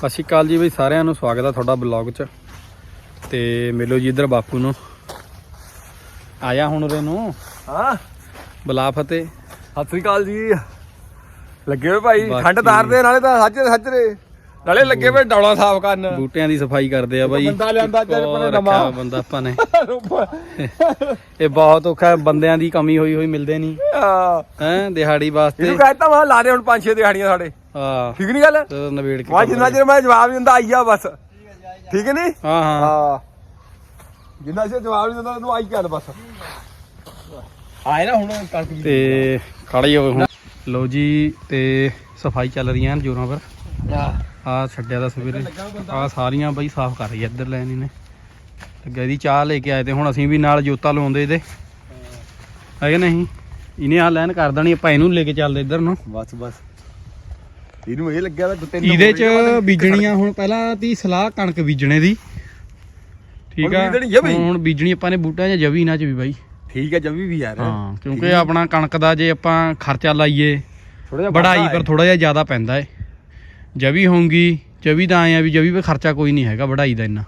ਸਤਿ ਸ਼੍ਰੀ ਅਕਾਲ ਜੀ ਬਈ ਸਾਰਿਆਂ ਨੂੰ ਸਵਾਗਤ ਹੈ ਤੁਹਾਡਾ ਬਲੌਗ 'ਚ। ਤੇ ਮਿਲੋ ਜੀ ਇੱਧਰ ਬਾਪੂ ਨੂੰ। ਆਇਆ ਹੁਣ ਉਰੇ ਨੂੰ। ਹਾਂ। ਬੁਲਾ ਫਤਿਹ। ਸਤਿ ਸ੍ਰੀ ਅਕਾਲ ਜੀ। ਲੱਗੇ ਹੋਏ ਭਾਈ ਬਾਕੀ- ਠੰਡ ਤਾਰਦੇ ਨਾਲੇ ਤਾਂ ਸੱਜਰੇ ਸੱਜਰੇ ਨਾਲੇ ਲੱਗੇ ਹੋਏ ਡੌਲਾ ਸਾਫ਼ ਕਰਨ। ਬੂਟਿਆਂ ਦੀ ਸਫ਼ਾਈ ਕਰਦੇ ਆ ਬਾਈ। ਬੰਦਾ ਲਿਆਂਦਾ ਅੱਜ ਆਪਣੇ ਰੱਖਿਆ ਨਵਾਂ। ਬੰਦਾ ਆਪਾਂ ਨੇ। ਇਹ ਬਹੁਤ ਔਖਾ ਹੈ, ਬੰਦਿਆਂ ਦੀ ਕਮੀ ਹੋਈ ਹੋਈ ਮਿਲਦੇ ਨਹੀਂ। ਹਾਂ। ਹੈ ਦਿਹਾੜੀ ਵਾਸਤੇ। ਇਹਨੂੰ ਕਹਿਤਾ ਮੈਂ ਲਾ ਦੇ ਹੁਣ ਪੰਜ ਛੇ ਦਿਹਾੜੀਆਂ ਸਾਡੇ। ਹਾਂ। ਠੀਕ ਨਹੀਂ ਗੱਲ? ਤੇ ਨਵੇੜ ਕੇ ਵਾ ਕੰਮ ਜਿੰਨਾ ਚਿਰ ਮੈਂ ਜਵਾਬ ਨਹੀਂ ਦਿੰਦਾ ਆਈਆ ਬਸ। ਠੀਕ ਹੈ ਨਹੀਂ ਹਾਂ ਹਾਂ। ਹਾਂ। ਜਿੰਨਾ ਚਿਰ ਜਵਾਬ ਨਹੀਂ ਦਿੰਦਾ ਤੈਨੂੰ ਆਈ ਚੱਲ ਬਸ। ਆਏ ਨਾ ਹੁਣ ਕਣਕ ਤੇ ਖੜੇ ਹੋਏ ਹੁਣ। ਲੋ ਜੀ ਤੇ ਸਫ਼ਾਈ ਚੱਲ ਰਹੀਆਂ ਹਨ ਜੋਰਾਂ ਪਰ। ਆ ਛੱਡਿਆ ਦਾ ਸਵੇਰੇ। ਆ ਸਾਰੀਆਂ ਬਈ ਸਾਫ਼ ਕਰ ਰਹੀ ਆ ਇੱਧਰ ਲੈਣੀ ਨੇ ਅੱਗੇ ਦੀ ਚਾਹ ਲੈ ਕੇ ਆਏ ਤੇ ਹੁਣ ਅਸੀਂ ਵੀ ਨਾਲ ਜੋਤਾ ਲਾਉਂਦੇ ਇਹਦੇ। ਹੈ। ਕਿ ਨਹੀਂ? ਇਹਨੇ ਆ ਲੈਣ ਕਰ ਦੇਣੀ ਆਪਾਂ ਇਹਨੂੰ ਲੈ ਕੇ ਚੱਲਦੇ ਇੱਧਰ ਨੂੰ। ਬਸ ਬਸ। ਇਹਨੂੰ ਇਹ ਲੱਗਿਆ ਤਾਂ ਤਿੰਨ ਇਹਦੇ ਚ ਆ, ਬੀਜਣੀਆਂ ਹੁਣ ਪਹਿਲਾਂ ਦੀ ਸਲਾਹ ਕਣਕ ਬੀਜਣੇ ਦੀ। ਠੀਕ ਆ? ਹੁਣ ਬੀਜਣੀ ਆਪਾਂ ਨੇ ਬੂਟਿਆਂ 'ਚ ਜਵੀ ਨਾ ਚ ਵੀ ਬਾਈ। ਠੀਕ ਹੈ ਜਵੀ ਵੀ ਯਾਰ। ਹਾਂ ਕਿਉਂਕਿ ਆਪਣਾ ਕਣਕ ਦਾ ਜੇ ਆਪਾਂ ਖਰਚਾ ਲਾਈਏ ਬੜਾਈ ਪਰ ਥੋੜਾ ਜਿਹਾ ਜ਼ਿਆਦਾ ਪੈਂਦਾ ਏ ਜਵੀ ਹੋਊਗੀ ਜਵੀ ਤਾਂ ਆਏ ਆ ਵੀ ਜਵੀ 'ਤੇ ਖਰਚਾ ਕੋਈ ਨਹੀਂ ਹੈਗਾ ਬੜਾਈ ਦਾ ਇੰਨਾ।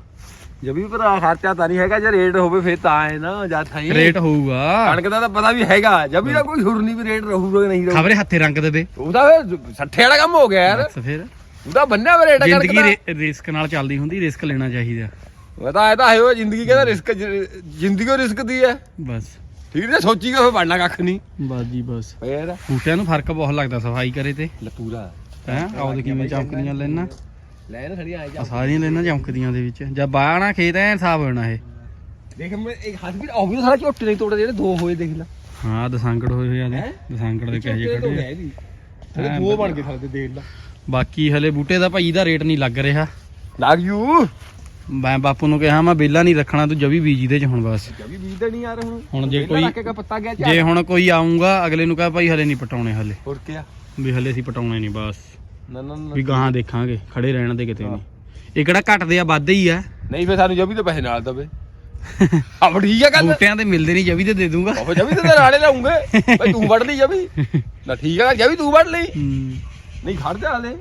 ਜਵੀ ਪਰ ਖਰਚਾ ਤਾਂ ਨਹੀਂ ਹੈਗਾ ਜੇ ਰੇਟ ਹੋਵੇ ਫਿਰ ਤਾਂ ਹੈ ਨਾ ਜਾਂ ਥਾਈ। ਰੇਟ ਹੋਊਗਾ। ਕਣਕ ਦਾ ਤਾਂ ਪਤਾ ਵੀ ਹੈਗਾ ਜਵੀ ਦਾ ਕੋਈ ਹੁਰ ਨਹੀਂ ਵੀ ਰੇਟ ਰਹੂਗਾ ਕਿ ਨਹੀਂ ਰਹੂਗਾ। ਖਬਰੇ ਹੱਥੇ ਰੰਗ ਦੇਵੇ ਉਹਦਾ ਫਿਰ ਸੱਠੇ ਵਾਲਾ ਕੰਮ ਹੋ ਗਿਆ ਯਾਰ। ਬਸ ਫਿਰ। ਉਹਦਾ ਬੰਨਿਆ ਵਾ ਰੇਟ ਕਣਕ ਜ਼ਿੰਦਗੀ ਦਾ। ਰਿਸਕ ਨਾਲ ਚੱਲਦੀ ਹੁੰਦੀ ਰਿਸਕ ਲੈਣਾ ਚਾਹੀਦਾ। ਉਹ ਤਾਂ ਇਹ ਤਾਂ ਹੈ ਉਹ ਜ਼ਿੰਦਗੀ ਕਹਿੰਦਾ ਰਿਸਕ ਜ਼ਿੰਦਗੀ ਉਹ ਰਿਸਕ ਦੀ ਹੈ। ਬਸ। ਠੀਕ ਨੇ ਸੋਚੀ ਫਿਰ ਬਣਨਾ ਕੱਖ ਨਹੀਂ। ਬਸ ਜੀ ਬਸ। ਫੇਰ। ਬੂਟਿਆਂ ਨੂੰ ਫ਼ਰਕ ਬਹੁਤ ਲੱਗਦਾ ਸਫ਼ਾਈ ਕਰੇ ਤੇ। ਲਪੂਰਾ ਹੈ ਆਉਦ ਕਿਵੇਂ ਚਮਕਦੀਆਂ ਲੈਣਾ ਲੈ ਨਾ ਖੜੀ ਆ ਆ ਸਾਰੀਆਂ ਲੈਣਾ ਚਮਕਦੀਆਂ ਦੇ ਵਿੱਚ। ਜਦ ਬਾਹਣਾ ਖੇਤ ਐ ਸਾਫ਼ ਹੋਣਾ ਇਹ। ਦੇਖ ਮੈਂ ਇੱਕ ਹੱਥ ਵੀ ਵੀ ਸਾਰਾ ਝੋਟੇ ਨਹੀਂ ਤੋੜਦੇ ਜਿਹੜੇ ਦੋ ਹੋਏ ਦੇਖ ਲੈ। ਹਾਂ ਦਸਾਂਗੜ ਹੋਏ ਹੋਏ ਆ ਦੇ। ਹੈਂ? ਦੇ ਕਹੇ ਗਏ। ਇਹਦੀ। ਜਿਹੜੇ ਦੋ ਬਣ ਕੇ ਸਕਦੇ ਦੇਖ ਲੈ। ਬਾਕੀ ਹਲੇ ਬੂਟੇ ਦਾ ਭਾਈ ਦਾ ਰੇਟ ਨਹੀਂ ਲੱਗ ਰਿਹਾ। ਲੱਗ ਜੂ। ਮੈਂ ਬਾਪੂ ਨੂੰ ਕਿਹਾ ਮੈਂ ਬੇਲਾ ਨਹੀਂ ਰੱਖਣਾ ਤੂੰ ਜਵੀ ਬੀਜ ਦੇ ਚ ਹੁਣ ਬਸ। ਜਵੀ ਬੀਜਦੇ ਨਹੀਂ ਯਾਰ ਹੁਣ। ਹੁਣ ਜੇ ਵਿਹਲਾ ਕੋਈ- ਰੱਖ ਕੇ ਪੱਤਾ ਗਿਆ ਜੇ ਹੁਣ ਕੋਈ ਆਉਂਗਾ ਅਗਲੇ ਨੂੰ ਕਹਾਂ ਭਾਈ ਹਲੇ ਨਹੀਂ ਪਟਾਉਣੇ ਹਲੇ। ਹੋਰ ਕੀ ਆ ਵੀ ਹਲੇ ਅਸੀਂ ਪਟਾਉਣੇ ਨਹੀਂ ਬਸ। ਨਾ ਨਾ ਨਾ ਵੀ ਗਾਹਾਂ ਦੇਖਾਂਗੇ ਖੜੇ ਰਹਿਣ ਦੇ ਕਿਤੇ ਨਹੀਂ। ਇਹ ਕਿਹੜਾ ਘਟਦੇ ਆ ਵੱਧਦੇ ਹੀ ਆ। ਨਹੀਂ ਫੇ ਸਾਨੂੰ ਜਵੀ ਤੇ ਪੈਸੇ ਨਾਲ ਦਵੇ। ਆਪ ਠੀਕ ਆ ਗੱਲ। ਬੂਟਿਆਂ ਤੇ ਮਿਲਦੇ ਨਹੀਂ ਜਵੀ ਤੇ ਦੇ ਦੂੰਗਾ। ਉਹ ਜਵੀ ਤੇ ਨਾਲੇ ਲਾਉਂਗੇ। ਭਾਈ ਤੂੰ ਵੜ ਲਈ ਜਵੀ। ਨਾ ਠੀਕ ਆ ਜਵੀ ਤੂੰ ਵੜ ਲਈ। ਹੂੰ। ਨਹੀਂ ਖੜ ਜਾ ਹਲੇ।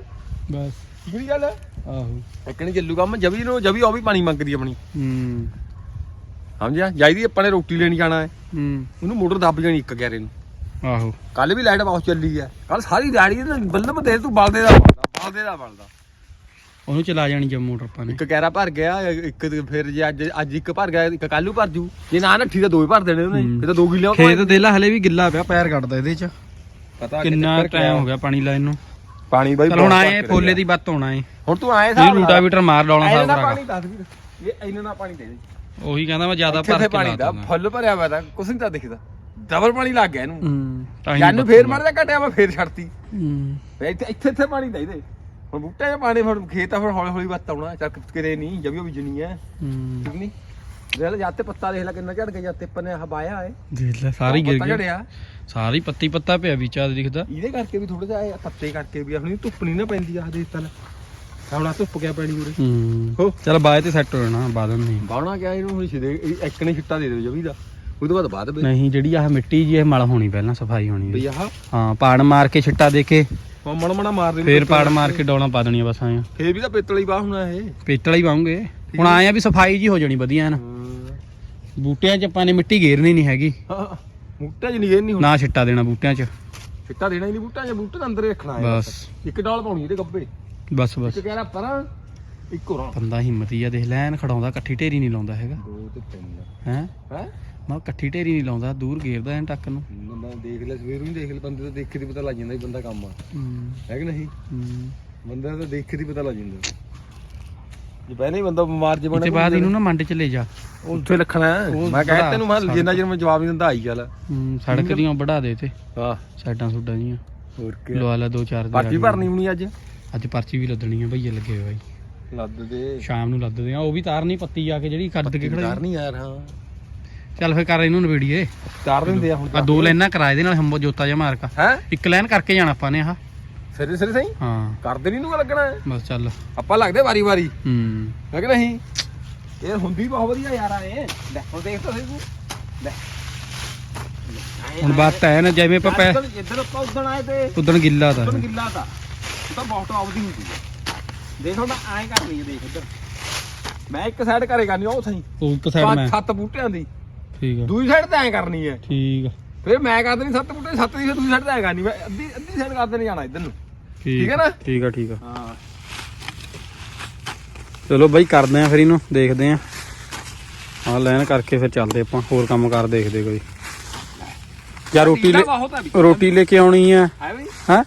ਬਸ। ਨਹੀਂ ਗੱਲ? ਆਹੋ। ਇੱਕ ਨਹੀਂ ਚੱਲੂ ਕੰਮ ਜਵੀ ਨੂੰ ਜਵੀ ਉਹ ਵੀ ਪਾਣੀ ਮੰਗਦੀ ਆਪਣੀ। ਹੂੰ। ਸਮਝਿਆ? ਜਾਈਦੀ ਆਪਾਂ ਨੇ ਰੋਟੀ ਲੈਣੀ ਜਾਣਾ ਹੈ। ਹੂੰ। ਉਹਨੂੰ ਮੋਟਰ ਦੱਬ ਜਾਣੀ ਇੱਕ ਗੈਰੇ ਨੂੰ। ਆਹੋ। ਕੱਲ ਵੀ ਲਾਈਟ ਬਾਕਸ ਚੱਲੀ ਹੈ ਕੱਲ ਸਾਰੀ ਦਿਹਾੜੀ ਇਹਦੇ ਬੱਲਬ ਦੇ ਤੂੰ ਬਲਦੇ ਦਾ ਬਲਦਾ ਬਲਦੇ ਦਾ ਬਲਦਾ ਉਹਨੂੰ ਚਲਾ ਜਾਣੀ ਜੰਮ ਮੋਟਰ ਆਪਾਂ ਨੇ। ਇੱਕ ਕੈਰਾ ਭਰ ਗਿਆ ਇੱਕ ਫਿਰ ਜੇ ਅੱਜ ਅੱਜ ਇੱਕ ਭਰ ਗਿਆ ਇੱਕ ਕੱਲੂ ਭਰ ਜੂ। ਜੇ ਨਾ ਨੱਠੀ ਤਾਂ ਦੋ ਹੀ ਭਰ ਦੇਣੇ ਉਹਨੇ ਹੂੰ। ਫਿਰ ਤਾਂ ਦੋ ਕਿੱਲੇ ਖੇਤ ਦੇ ਲਾ ਹਲੇ ਵੀ ਗਿੱਲਾ ਪਿਆ ਪੈਰ ਕੱਢਦਾ ਇਹਦੇ ਚ। ਪਤਾ ਕਿੰਨਾ ਟਾਈਮ ਹੋ ਗਿਆ ਪਾਣੀ ਲਾਇਨ ਨੂੰ। ਪਾਣੀ ਬਾਈ ਹੁਣ ਬਹੁਤ ਆਏ ਫੋਲੇ। ਦੀ ਬੱਤ ਹੋਣਾ ਏ। ਹੁਣ ਤੂੰ ਆਏ ਇਹ ਰੂਟਾਵੀਟਰ ਮਾਰ ਡਾਉਣਾ ਸਾਫ਼ ਦਾ ਪਾਣੀ ਦੱਸ ਵੀਰ ਇਹ ਇਹਨਾਂ ਦਾ ਪਾਣੀ ਦੇ ਦੇ। ਉਹੀ ਕਹਿੰਦਾ ਮੈਂ ਜ਼ਿਆਦਾ ਭਰ ਕੇ ਪਾਣੀ ਦਾ ਫੁੱਲ ਭਰਿਆ ਹੋਇਆ ਤਾਂ ਕੁਛ ਨਹੀਂ ਤਾਂ ਦਿਖਦਾ। ਡਬਲ ਪਾਣੀ ਲੱਗ ਗਿਆ ਇਹਨੂੰ। ਹੂੰ। ਤਾਂ ਹੀ ਜਾਨੂੰ ਫੇਰ ਮਰ ਜਾ ਘਟਿਆ ਮੈਂ ਫੇਰ ਛੱਡਤੀ। ਹੂੰ। ਫੇਰ ਇੱਥੇ ਇੱਥੇ ਇੱਥੇ ਪਾਣੀ ਦੇ ਦੇ। ਹੁਣ ਬੂਟੇ 'ਚ ਪਾਣੀ ਫਿਰ ਖੇਤ ਆ ਫਿਰ ਹੌਲੀ ਹੌਲੀ ਵੱਤ ਆਉਣਾ ਚੱਕ ਕਿਰੇ ਨਹੀਂ ਜਬੀ ਬੀਜਣੀ ਹੈ। ਹੂੰ। ਠੀਕ ਨਹੀਂ? ਦੇਖ ਲੈ ਜਾਤੇ ਪੱਤਾ ਦੇਖ ਲੈ ਕਿੰਨਾ ਝੜ ਗਿਆ ਜਾਤੇ ਪਨੇ ਹਵਾਇਆ ਏ ਦੇਖ ਲੈ ਸਾਰੀ ਗਿਰ ਪੱਤਾ ਗਈ ਝੜਿਆ। ਸਾਰੀ ਪੱਤੀ ਪੱਤਾ ਪਿਆ ਵਿੱਚ ਦਿਖਦਾ। ਇਹਦੇ ਕਰਕੇ ਵੀ ਥੋੜਾ ਜਿਹਾ ਇਹ ਪੱਤੇ ਕਰਕੇ ਵੀ ਆਪਣੀ ਧੁੱਪ ਨਹੀਂ ਨਾ ਪੈਂਦੀ ਆ ਦੇਖ ਤਲ ਸਾਵਣਾ ਧੁੱਪ ਗਿਆ ਪੈਣੀ ਉਰੇ। ਹੂੰ। ਹੋ। ਚਲ ਬਾਅਦ ਤੇ ਸੈੱਟ ਹੋ ਜਾਣਾ ਬਾਦਲ ਨਹੀਂ। ਬਾਉਣਾ ਕਿਆ ਇਹਨੂੰ ਹੁਣ ਇਹ ਇੱਕ ਨੇ ਛਿੱਟਾ ਦੇ ਦਿਓ ਜਵੀ ਦਾ। ਉਹਦੇ ਬਾਅਦ ਬਾਅਦ ਬਈ ਨਹੀਂ ਜਿਹੜੀ ਆਹ ਮਿੱਟੀ ਜੀ ਇਹ ਮਲ ਹੋਣੀ ਪਹਿਲਾਂ ਸਫ਼ਾਈ ਹੋਣੀ ਬਈ ਹੈ। ਆਹ? ਹਾਂ ਪਾੜ ਮਾਰ ਕੇ ਛਿੱਟਾ ਦੇ ਕੇ ਉਹ ਮਣ ਮਣਾ ਮਾਰ ਦੇ ਫੇਰ ਪਾੜ ਮਾਰ ਕੇ ਡੋਲਾਂ ਪਾ ਦੇਣੀਆਂ ਬਸ ਆਇਆ ਫੇਰ ਵੀ ਤਾਂ ਪਿੱਤਲੀ ਬਾਹ ਹੋਣਾ ਇਹ। ਪੇਤਲ ਹੀ ਪਾਉਂਗੇ ਹੁਣ ਆਏ ਆ ਵੀ ਸਫ਼ਾਈ ਜੀ ਹੋ ਜਾਣੀ ਵਧੀਆ ਨਾ। ਬੂਟਿਆਂ 'ਚ ਆਪਾਂ ਨੇ ਮਿੱਟੀ ਘੇਰਨੀ ਨਹੀਂ ਹੈਗੀ। ਹਾਂ ਬੂਟਾ ਚ ਨਹੀਂ ਇਹ ਨਹੀਂ ਹੁਣ। ਨਾ ਛਿੱਟਾ ਦੇਣਾ ਬੂਟਿਆਂ 'ਚ। ਛਿੱਟਾ ਦੇਣਾ ਹੀ ਨਹੀਂ ਬੂਟਾ ਚ ਬੂਟੇ ਦੇ ਅੰਦਰ ਹੀ ਰੱਖਣਾ ਹੈ। ਬਸ। ਇੱਕ ਡਾਲ ਪਾਉਣੀ ਇਹਦੇ ਗੱਬੇ। ਬਸ ਬਸ। ਇੱਕ ਕਹਿ ਰਿਹਾ ਪਰਾਂ ਇੱਕ ਹੋਰਾਂ। ਬੰਦਾ ਹਿੰਮਤੀ ਆ ਦੇਖ ਲੈ ਐਨ ਖੜਾਉਂਦਾ ਇਕੱਠੀ ਢੇਰੀ ਨਹੀਂ ਲਾਉਂਦਾ ਹੈਗਾ। ਦੋ ਤੇ ਤਿੰਨ। ਹੈ? ਹੈ? ਮੈਂ ਇਕੱਠੀ ਢੇਰੀ ਨਹੀਂ ਲਾਉਂਦਾ ਦੂਰ ਘੇਰਦਾ ਐਨ ਟੱਕ ਨੂੰ। ਬੰਦਾ ਦੇਖ ਲੈ ਸਵੇਰ ਨੂੰ ਦੇਖ ਲੈ ਬੰਦੇ ਤੋਂ ਦੇਖ ਕੇ ਦੀ ਪਤਾ ਲੱਗ ਜਾਂਦਾ ਵੀ ਬੰਦਾ ਕੰਮ ਆ। ਹੂੰ, ਹੈ ਕਿ ਨਹੀਂ? ਹੂੰ। ਬੰਦੇ ਦਾ ਦੇਖ ਕੇ ਦੀ ਪਤਾ ਲੱਗ ਜਾਂਦਾ। ਜੇ ਪਹਿਲਾਂ ਹੀ ਬੰਦਾ ਬਿਮਾਰ ਜੇ ਉਹ ਤੇ ਬਾਅਦ ਇਹਨੂੰ ਨਾ ਮੰਡ 'ਚ ਲੈ ਜਾ। ਉੱਥੇ ਰੱਖਣਾ। ਉਹ ਮੈਂ ਬੜਾ ਕਹਿ ਤੈਨੂੰ ਮੈਂ ਸੜਕ- ਜਿੰਨਾ ਚਿਰ ਮੈਂ ਜਵਾਬ ਨਹੀਂ ਦਿੰਦਾ ਆਈ ਹੂੰ, ਸੜਕ ਦੀਆਂ ਵੜਾ ਦੇ ਤੇ ਹਾਂ ਸਾਈਡਾਂ ਸੁੱਡਾਂ ਜੀਆਂ ਹੋਰ ਕੀ ਲਵਾ ਲੈ ਦੋ ਚਾਰ ਪਰਚੀ ਦਿਹਾੜੀਆਂ। ਭਰਨੀ ਹੋਣੀ ਅੱਜ? ਅੱਜ ਪਰਚੀ ਵੀ ਲੱਦਣੀ ਆ ਭਈਏ ਲੱਗੇ ਹੋਏ ਬਾਈ। ਲੱਦ ਦੇ। ਸ਼ਾਮ ਨੂੰ ਲੱਦਦੇ ਆ। ਉਹ ਵੀ ਤਾਰਨੀ ਪੱਤੀ ਆ ਕੇ ਜਿਹੜੀ ਕੱਢ ਕੇ ਖੜਾ ਨਹੀਂ ਯਾਰ ਹਾਂ। ਚੱਲ ਫੇਰ ਕਰ ਇਹਨੂੰ ਨਵੇੜੀਏ। ਤਾਰ ਦਿੰਦੇ ਆ ਹੁਣ ਆ ਦੋ ਲਾਈਨਾਂ ਕਰਾ ਇਹਦੇ ਨਾਲ ਹੰਬੋ ਜੋਤਾ ਜਿਹਾ ਮਾਰ ਕਾ। ਹੈ? ਇੱਕ ਲਾਈਨ ਕਰਕੇ ਜਾਣਾ ਆਪਾਂ ਨੇ ਆਹ। ਸਿਰੇ ਸਿਰੇ ਸਹੀ? ਹਾਂ। ਕਰਦੇ ਨਹੀਂ ਨੂੰ ਲੱਗਣਾ? ਹੈ। ਬਸ ਚੱਲ। ਆਪਾਂ ਲੱਗਦੇ ਵਾਰੀ ਵਾਰੀ। ਹੂੰ। ਹੈ ਕਿ ਨਹੀਂ? ਇਹ ਹੁੰਦੀ ਬਹੁਤ ਵਧੀਆ ਯਾਰ ਆਏ ਲੈ ਹੁਣ ਦੇਖ ਤਾਂ ਸਹੀ ਤੂੰ। ਲੈ। ਹੁਣ ਬਾਤ ਹੈ ਨਾ ਜਿਵੇਂ ਆਪਾਂ ਪੈ ਇੱਧਰ ਆਪਾਂ ਉਦਣ ਆਏ ਤੇ ਉਦਣ ਗਿੱਲਾ ਤਾਂ ਉਦਣ ਗਿੱਲਾ ਤਾਂ। ਉਹ ਤਾਂ ਬਹੁਤ ਆਉਦੀ ਹੁੰਦੀ ਹੈ। ਦੇਖ ਹੁਣ ਐਂ ਕਰਨੀ ਹੈ ਦੇਖ ਇੱਧਰ। ਮੈਂ ਇੱਕ ਸਾਈਡ ਘਰੇ ਕਰਨੀ ਆ ਉਹ ਸਹੀ। ਉਹ ਇੱਕ ਸਾਈਡ ਮੈਂ। ਪੰਜ ਸੱਤ ਬੂਟਿਆਂ ਦੀ। ਠੀਕ ਦੂਜੀ ਸਾਈਡ ਤੇ ਐਂ ਕਰਨੀ ਹੈ ਠੀਕ ਫਿਰ ਮੈਂ ਕਰ ਦੇਣੀ ਸੱਤ ਬੂਟੇ ਸੱਤ ਦੀ ਫਿਰ ਦੂਜੀ ਸਾਈਡ ਤੇ ਐਂ ਕਰਨੀ। ਮੈਂ ਅੱਧੀ ਅੱਧੀ ਸਾਈਡ ਕਰ ਦੇਣੀ ਜਾਣਾ ਇੱਧਰ ਨੂੰ। ਠੀਕ ਹੈ ਨਾ? ਠੀਕ ਆ ਠੀਕ ਆ। ਹਾਂ। ਚਲੋ ਬਾਈ ਕਰਦੇ ਆ ਫਿਰ ਇਹਨੂੰ ਦੇਖਦੇ ਆ। ਆ ਲੈਣ ਕਰਕੇ ਫਿਰ ਚੱਲਦੇ ਆਪਾਂ ਹੋਰ ਕੰਮ ਕਰ ਦੇਖਦੇ ਕੋਈ। ਜਾਂ ਰੋਟੀ ਲੈ ਹੈ ਰੋਟੀ ਲੈ ਕੇ ਆਉਣੀ ਆ। ਹੈ ਬਈ ਹੈ?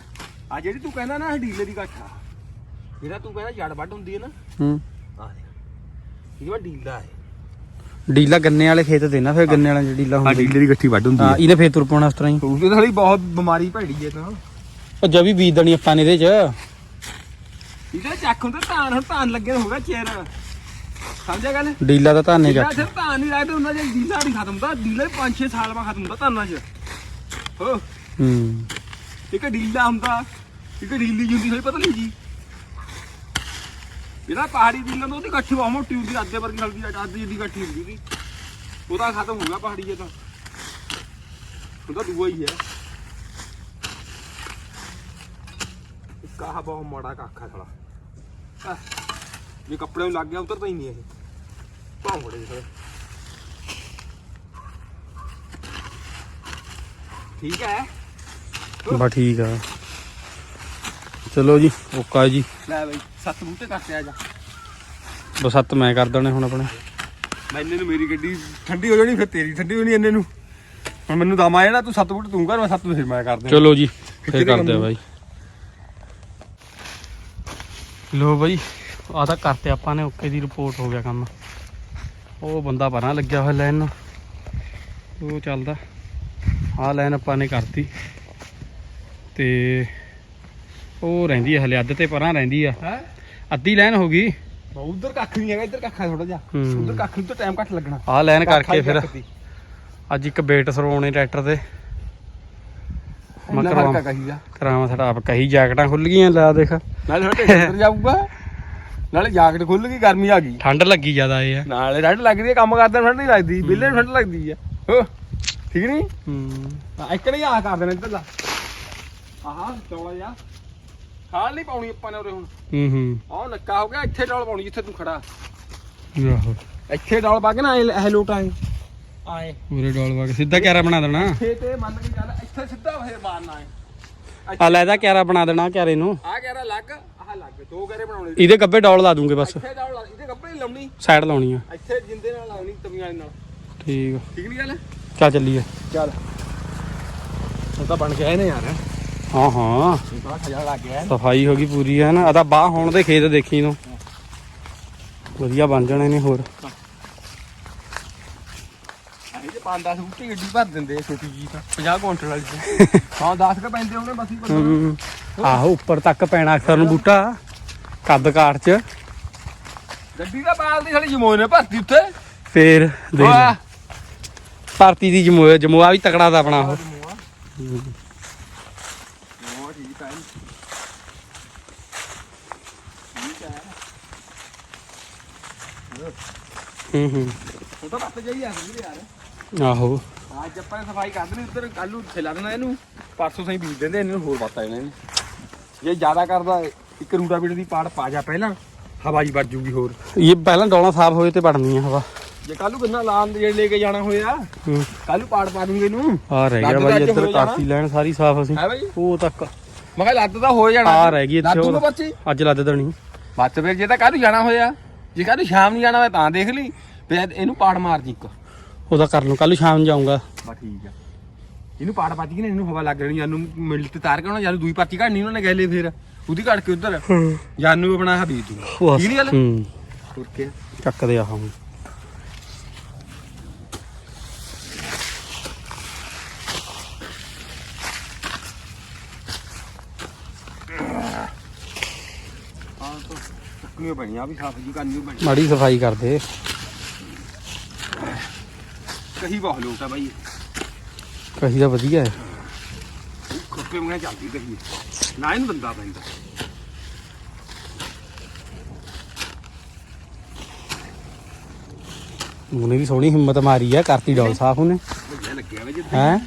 ਆ ਜਿਹੜੀ ਤੂੰ ਕਹਿੰਦਾ ਨਾ ਢੀਲੇ ਦੀ ਗੱਠਾ ਜਿਹੜਾ ਤੂੰ ਕਹਿੰਦਾ ਜੜ ਵੱਢ ਹੁੰਦੀ ਹੈ ਨਾ। ਹੂੰ। ਆ ਇਹ ਵਾ ਢੀਲਾ ਹੈ। ਡੀਲਾ ਗੰਨੇ ਵਾਲੇ ਖੇਤ ਤੇ ਨਾ ਫਿਰ ਗੰਨੇ ਵਾਲਾ ਜਿਹੜੀ ਡੀਲਾ ਆ ਹੁੰਦੀ ਢੀਲੇ ਦੀ ਗੱਠੀ ਵੱਢ ਹੁੰਦੀ ਹਾਂ ਹੈ। ਇਹਨੇ ਫੇਰ ਤੁਰ ਪਾਉਣਾ ਉਸ ਤਰ੍ਹਾਂ ਹੀ। ਉਹਦੇ ਥੋੜੀ ਬਹੁਤ ਬਿਮਾਰੀ ਭੈੜੀ ਹੈ ਤਾਂ। ਉਹ ਜਵੀ ਬੀਜ ਦੇਣੀ ਆਪਾਂ ਨੇ ਇਹਦੇ ਚ। ਇਹਦੇ ਚੱਕ ਹੁੰਦਾ ਧਾਨ ਹੁਣ ਧਾਨ ਲੱਗੇ ਨੂੰ ਹੋ ਗਿਆ ਚੇਰ। ਸਮਝਿਆ ਗੱਲ? ਡੀਲਾ ਦਾ ਧਾਨੇ ਜਿਹੜਾ ਚ ਸਿਰ ਧਾਨ ਨਹੀਂ ਲੱਗਦਾ ਹੁੰਦਾ ਜੇ ਢੀਲਾ ਨਹੀਂ ਖਤਮ ਹੁੰਦਾ। ਢੀਲਾ 5-6 ਸਾਲ ਬਾਅਦ ਖਤਮ ਹੁੰਦਾ ਧਾਨਾਂ 'ਚ। ਹੋ। ਹੂੰ। ਇੱਕ ਢੀਲਾ ਹੁੰਦਾ ਇੱਕ ਢੀਲੀ ਜਿਹੀ ਹੁੰਦੀ ਹੋਈ ਪਤਾ ਨਹੀਂ ਜੀ ਜਿਹੜਾ ਪਹਾੜੀ ਢੀਲਾ ਹੁੰਦਾ ਉਹਦੀ ਗੱਠੀ ਬਹੁਤ ਮੋਟੀ ਹੁੰਦੀ ਅੱਧੇ ਵਰਗੀ ਹਲਦੀ ਅੱਧੀ ਜਿਹੀ ਗੱਠੀ ਹੁੰਦੀ ਉਹਦੀ ਉਹਦਾ ਖਤਮ ਹੋ ਗਿਆ ਪਹਾੜੀ ਜੇ ਤਾਂ। ਉਹਦਾ ਦੂਆ ਹੀ ਹੈ ਇੱਕ ਬਹੁਤ ਮਾੜਾ ਕੱਖ ਹੈ ਜੇ ਕੱਪੜੇ ਨੂੰ ਲੱਗ ਗਿਆ ਉਤਰਦਾ ਹੀ ਨਹੀਂ ਇਹ। ਭੌਂਗੜੇ ਜਿਹੇ ਠੀਕ ਹੈ? ਬਾ ਠੀਕ ਆ। ਚਲੋ ਜੀ ਓਕਾ ਜੀ। ਲੈ ਬਈ ਸੱਤ ਬੂਟੇ ਕੱਟਿਆ ਜਾ। ਬਸ ਸੱਤ ਮੈਂ ਕਰ ਦੇਣੇ ਹੁਣ ਆਪਣੇ। ਮੈਂ ਇੰਨੇ ਨੂੰ ਮੇਰੀ ਗੱਡੀ ਠੰਡੀ ਹੋ ਜਾਣੀ ਫਿਰ ਤੇਰੀ ਠੰਡੀ ਹੋਣੀ ਇੰਨੇ ਨੂੰ। ਹੁਣ ਮੈਨੂੰ ਦਮ ਆ ਜਾਣਾ ਤੂੰ ਸੱਤ ਬੂਟੇ ਤੂੰ ਕਰ ਮੈਂ ਸੱਤ ਫਿਰ ਮੈਂ ਕਰ ਚਲੋ ਜੀ ਫੇਰ ਕਰਦੇ ਆ? ਬਾਈ। ਲੋ ਬਾਈ ਆ ਤਾਂ ਕਰਤੇ ਆਪਾਂ ਨੇ ਓਕੇ ਦੀ ਰਿਪੋਰਟ ਹੋ ਗਿਆ ਕੰਮ। ਉਹ ਬੰਦਾ ਪਰਾਂ ਲੱਗਿਆ ਹੋਇਆ ਲਾਈਨ ਨੂੰ। ਉਹ ਚੱਲਦਾ। ਆ ਲਾਈਨ ਆਪਾਂ ਨੇ ਕਰਤੀ। ਤੇ ਉਹ ਰਹਿੰਦੀ ਹੈ ਹਲੇ ਅੱਧ ਤੇ ਪਰਾਂ ਰਹਿੰਦੀ ਆ। ਹੈ? ਅੱਧੀ ਲਾਈਨ ਹੋ ਗਈ। ਉਧਰ ਕੱਖ ਨਹੀਂ ਹੈਗਾ ਇੱਧਰ ਕੱਖ ਥੋੜਾ ਜਿਹਾ। ਹੂੰ। ਉਧਰ ਕੱਖ ਨੂੰ ਤਾਂ ਟਾਈਮ ਘੱਟ ਲੱਗਣਾ। ਆ ਲਾਈਨ ਕਰਕੇ ਫਿਰ। ਅੱਜ ਇੱਕ ਬੇਟ ਸਰਵਾਉਣੇ ਟਰੈਕਟਰ ਤੇ। ਮੈਂ ਆ ਜਾ ਕਰਾਵਾਂ ਸਾਡਾ ਆਪ ਕਹੀ ਜੈਕਟਾਂ ਖੁੱਲ ਗਈਆਂ ਲੈ ਦੇਖ। ਨਾਲੇ ਥੋੜਾ ਜਾਊਗਾ। ਨਾਲੇ ਜਾਕਟ ਖੁੱਲ ਗਈ ਗਰਮੀ ਆ ਗਈ। ਠੰਡ ਲੱਗੀ ਜ਼ਿਆਦਾ ਇਹ ਆ। ਨਾਲੇ ਠੰਡ ਲੱਗਦੀ ਹੈ ਕੰਮ ਕਰਦੇ ਨੂੰ ਠੰਡ ਨਹੀਂ ਲੱਗਦੀ ਬਿੱਲੇ ਨੂੰ ਠੰਡ ਲੱਗਦੀ ਹੋ ਠੀਕ ਨਹੀਂ ਹੂੰ। ਇੱਕ ਨੇ ਆ ਕਰ ਦੇਣਾ ਇੱਧਰ ਦਾ ਆਹਾ ਚੌਲਾ ਜਾ ਖਾਲ ਨਹੀਂ ਪਾਉਣੀ ਆਪਾਂ ਨੇ ਉਰੇ ਹੁਣ। ਹੂੰ ਹੂੰ। ਆਹ ਨੱਕਾ ਹੋ ਗਿਆ ਇੱਥੇ ਡੋਲ ਪਾਉਣੀ ਜਿੱਥੇ ਤੂੰ ਖੜਾ। ਆਹੋ। ਇੱਥੇ ਡੋਲ ਪਾ ਕੇ ਨਾ ਇਹ ਲੋਟ ਆਏ। ਆਏ। ਪੂਰੇ ਡੋਲ ਵਾ ਕੇ ਸਿੱਧਾ ਕਿਆਰਾ ਬਣਾ ਦੇਣਾ। ਇੱਥੇ ਤੇ ਮੰਨ ਕੇ ਚੱਲ ਇੱਥੇ ਸਿੱਧਾ ਫੇਰ ਮਾਰਨਾ ਹੈ ਆ ਲੈਦਾ ਕਿਆਰਾ ਬਣਾ ਦੇਣਾ ਕਿਆਰੇ ਨੂੰ। ਆਹ ਕਹਿ ਰਿਹਾ ਲੱਗ ਆਹ ਲੱਗ ਦੋ ਗੇਰੇ ਬਣਾਉਣੇ ਇਹਦੇ ਗੱਬੇ ਡੋਲ ਲਾ ਦੂੰਗੇ ਬਸ। ਇੱਥੇ ਡੋਲ ਲਾ ਇਹਦੇ ਕੱਪੜੇ ਨਹੀਂ ਲਾਉਣੀ। ਸਾਈਡ ਲਾਉਣੀ ਆ। ਇੱਥੇ ਜਿੰਦੇ ਨਾਲ ਲਾਉਣੀ ਤਵੀਆਂ ਨਾਲ। ਠੀਕ ਆ। ਠੀਕ ਨਹੀਂ ਗੱਲ? ਚੱਲ ਚੱਲੀਏ। ਚੱਲ। ਹੁਣ ਤਾਂ ਬਣ ਗਿਆ ਇਹਨੇ ਯਾਰ। ਹਾਂ ਹਾਂ। ਸਫ਼ਾਈ ਹੋ ਗਈ ਪੂਰੀ ਹੈ ਨਾ? ਆ ਤਾਂ ਬਾਹ ਹੋਣ ਦੇ ਖੇਤ ਦੇਖੀ ਨੂੰ। ਵਧੀਆ ਬਣ ਜਾਣੇ ਨੇ ਹੋਰ। ਇਹ ਜੇ 5-10 ਬੂਟੇ ਗੱਡੀ ਭਰ ਦਿੰਦੇ ਆ ਛੋਟੀ ਜੀ ਤਾਂ। 50 ਕੁਇੰਟਲ ਵਾਲੀ ਚ ਹਾਂ 10 ਕ ਪੈਂਦੇ ਉਹਨੇ ਬਸ ਹੀ ਬੰਦਾ ਹੂੰ। ਆਹੋ ਉੱਪਰ ਤੱਕ ਪੈਣਾ ਅਕਸਰ ਨੂੰ ਬੂਟਾ। ਕੱਦ ਕਾਠ ਚ। ਗੱਡੀ ਦਾ ਬਾਲ ਦੀ ਸਾਲੀ ਜਮੋਏ ਨੇ ਭਰਤੀ ਉੱਥੇ। ਫੇਰ ਦੇਖ। ਭਾਰਤੀ ਦੀ ਜਮੋਆ ਜਮੋਆ ਵੀ ਤਕੜਾ ਦਾ ਆਪਣਾ ਉਹ। ਉਹ ਠੀਕ ਹੈ ਹੈ। ਹੂੰ ਹੂੰ ਉਹ ਤਾਂ ਪੱਤ ਜਾਈ ਆ ਗਈ ਯਾਰ। ਆਹੋ। ਅੱਜ ਆਪਾਂ ਨੇ ਸਫ਼ਾਈ ਕਰ ਦੇਣੀ ਉੱਧਰ ਕੱਲ ਨੂੰ ਖਿਲਾ ਦੇਣਾ ਇਹਨੂੰ ਪਰਸੋਂ ਸਹੀ ਬੀਜ ਦਿੰਦੇ ਇਹਨੂੰ ਹੋਰ ਪਤਾ ਇਹਨਾਂ। ਨੇ ਜੇ ਜ਼ਿਆਦਾ ਕਰਦਾ ਇੱਕ ਰੂਟਾ ਬੀਟ ਦੀ ਪਾੜ ਪਾ ਜਾ ਪਹਿਲਾਂ ਹਵਾ ਜੀ ਵੱਜ ਜੂਗੀ ਹੋਰ। ਇਹ ਪਹਿਲਾਂ ਡੋਲਾਂ ਸਾਫ਼ ਹੋਏ ਤੇ ਪੜਨੀ ਆ ਹਵਾ। ਜੇ ਕੱਲ ਨੂੰ ਕਿੰਨਾ ਲਾਣ ਦੇ ਲੈ ਕੇ ਜਾਣਾ ਹੋਇਆ ਕੱਲ ਨੂੰ ਪਾੜ ਪਾ ਦੂੰਗੇ ਇਹਨੂੰ। ਆ ਰਹਿ ਗਿਆ ਬਾਈ ਇੱਧਰ ਜਾਣਾ। ਕਾਫੀ ਲੈਣ ਸਾਰੀ ਸਾਫ਼ ਅਸੀਂ। ਹੈ ਬਾਈ। ਉਹ ਤੱਕ। ਮੈਂ ਕਿਹਾ ਲੱਦ ਤਾਂ ਹੋ ਜਾਣਾ। ਆ ਰਹਿ ਗਈ ਇੱਥੇ ਲੱਦੂ ਹੋਰ। ਬੱਚੀ? ਅੱਜ ਲੱਦ ਦੇਣੀ। ਬੱਚ ਫਿਰ ਜੇ ਤਾਂ ਕੱਲ ਨੂੰ ਜਾਣਾ ਹੋਇਆ। ਜੇ ਕੱਲ ਨੂੰ ਸ਼ਾਮ ਨੂੰ ਜਾਣਾ ਹੋਇਆ ਤਾਂ ਦੇਖ ਲਈ। ਫਿਰ ਇਹਨੂੰ ਪਾੜ ਮਾਰ ਜੀ ਇੱਕ। ਉਹਦਾ ਕਰ ਲੂ ਕੱਲ ਨੂੰ ਸ਼ਾਮ ਨੂੰ ਜਾਊਂਗਾ। ਬਸ ਠੀਕ ਆ। ਇਹਨੂੰ ਪਾੜ ਪਾ ਜੀ ਨੇ ਇਹਨੂੰ ਹਵਾ ਲੱਗ ਜਾਣੀ ਜਾਨੂੰ ਮਿਲ ਤੇ ਤਾਰ ਕੇ ਉਹਨਾਂ ਜਾਨੂੰ ਦੂਈ ਪਾਤੀ ਘੜਨੀ ਉਹਨਾਂ ਨੇ ਗੈਲੇ ਫਿਰ। ਉਹਦੀ ਘੜ ਕੇ ਉਧਰ। ਜਾਨੂੰ ਆਪਣਾ ਹਬੀ ਤੂੰ ਬਸ। ਠੀਕ ਨਹੀਂ ਗੱਲ? ਹੂੰ। ਤੁਰ ਕੇ ਚੱਕਦੇ ਆ ਹਾਂ ਤਾਂ ਸੁੱਕਣੀ ਬਣੀ ਆ ਵੀ ਸਾਫ਼ ਜੀ ਕਰਨੀ ਬਣੀ ਮਾੜੀ ਸਫ਼ਾਈ ਕਰਦੇ। ਕਹੀ ਬਹੁਤ ਲੋਟ ਆ ਬਾਈ। ਕਹੀ ਦਾ ਵਧੀਆ ਹੈ। ਖੱਪੇ ਮੰਗਣਾ ਚੱਲਦੀ ਕਹੀ। ਨਾ ਇਹਨੂੰ ਬੰਦਾ ਪੈਂਦਾ ਉਹਨੇ ਵੀ ਸੋਹਣੀ ਹਿੰਮਤ ਮਾਰੀ ਆ ਕਰਤੀ ਡੋਲ ਸਾਫ਼ ਉਹਨੇ। ਵਧੀਆ ਲੱਗਿਆ ਵੇ ਜਿੱਦਾਂ ਹੈ?